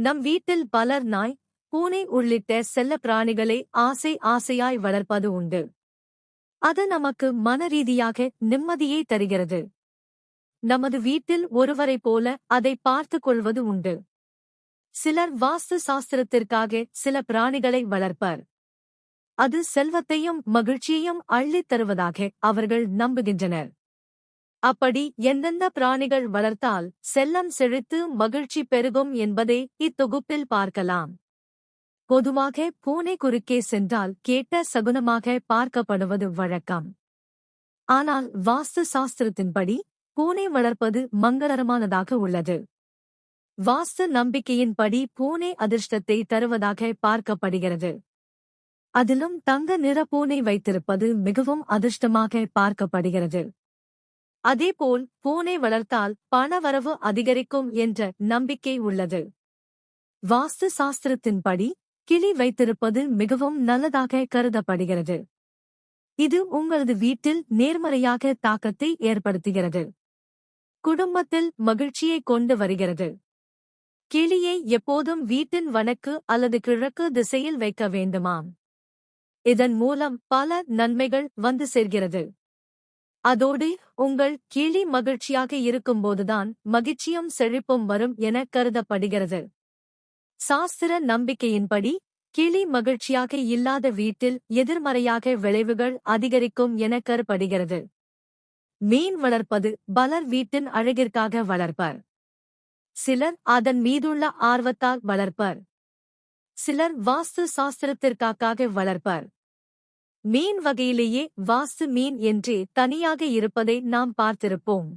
நம் வீட்டில் பலர் நாய் பூனை உள்ளிட்ட செல்ல பிராணிகளை ஆசை ஆசையாய் வளர்ப்பது உண்டு. அது நமக்கு மனரீதியாக நிம்மதியை தருகிறது. நமது வீட்டில் ஒருவரைப் போல அதை பார்த்துக் கொள்வது உண்டு. சிலர் வாஸ்து சாஸ்திரத்திற்காக சில பிராணிகளை வளர்ப்பர். அது செல்வத்தையும் மகிழ்ச்சியையும் அள்ளித் தருவதாக அவர்கள் நம்புகின்றனர். அப்படி எந்தெந்த பிராணிகள் வளர்த்தால் செல்லம் செழித்து மகிழ்ச்சி பெருகும் என்பதை இத்தொகுப்பில் பார்க்கலாம். பொதுவாக பூனை குறுக்கே சென்றால் கேட்ட சகுனமாக பார்க்கப்படுவது வழக்கம். ஆனால் வாஸ்து சாஸ்திரத்தின்படி பூனை வளர்ப்பது மங்களகரமானதாக உள்ளது. வாஸ்து நம்பிக்கையின்படி பூனை அதிர்ஷ்டத்தை தருவதாக பார்க்கப்படுகிறது. அதிலும் தங்க நிற பூனை வைத்திருப்பது மிகவும் அதிர்ஷ்டமாக பார்க்கப்படுகிறது. அதேபோல் பூனை வளர்த்தால் பணவரவு அதிகரிக்கும் என்ற நம்பிக்கை உள்ளது. வாஸ்து சாஸ்திரத்தின்படி கிளி வைத்திருப்பது மிகவும் நல்லதாக கருதப்படுகிறது. இது உங்களது வீட்டில் நேர்மறையாக தாக்கத்தை ஏற்படுத்துகிறது. குடும்பத்தில் மகிழ்ச்சியை கொண்டு வருகிறது. கிளியை எப்போதும் வீட்டின் வடக்கு அல்லது கிழக்கு திசையில் வைக்க வேண்டுமாம். இதன் மூலம் பல நன்மைகள் வந்து சேர்கிறது. அதோடு உங்கள் கிளி மகிழ்ச்சியாக இருக்கும்போதுதான் மகிழ்ச்சியும் செழிப்பும் வரும் என கருதப்படுகிறது. சாஸ்திர நம்பிக்கையின்படி கிளி மகிழ்ச்சியாக இல்லாத வீட்டில் எதிர்மறையாக விளைவுகள் அதிகரிக்கும் என கருப்படுகிறது மீன் வளர்ப்பது பலர் வீட்டின் அழகிற்காக வளர்ப்பர். சிலர் அதன் மீதுள்ள ஆர்வத்தால் வளர்ப்பர். சிலர் வாஸ்து சாஸ்திரத்திற்காக வளர்ப்பர். மீன் வகையிலேயே வாஸ்து மீன் என்றே தனியாக இருப்பதை நாம் பார்த்திருப்போம்.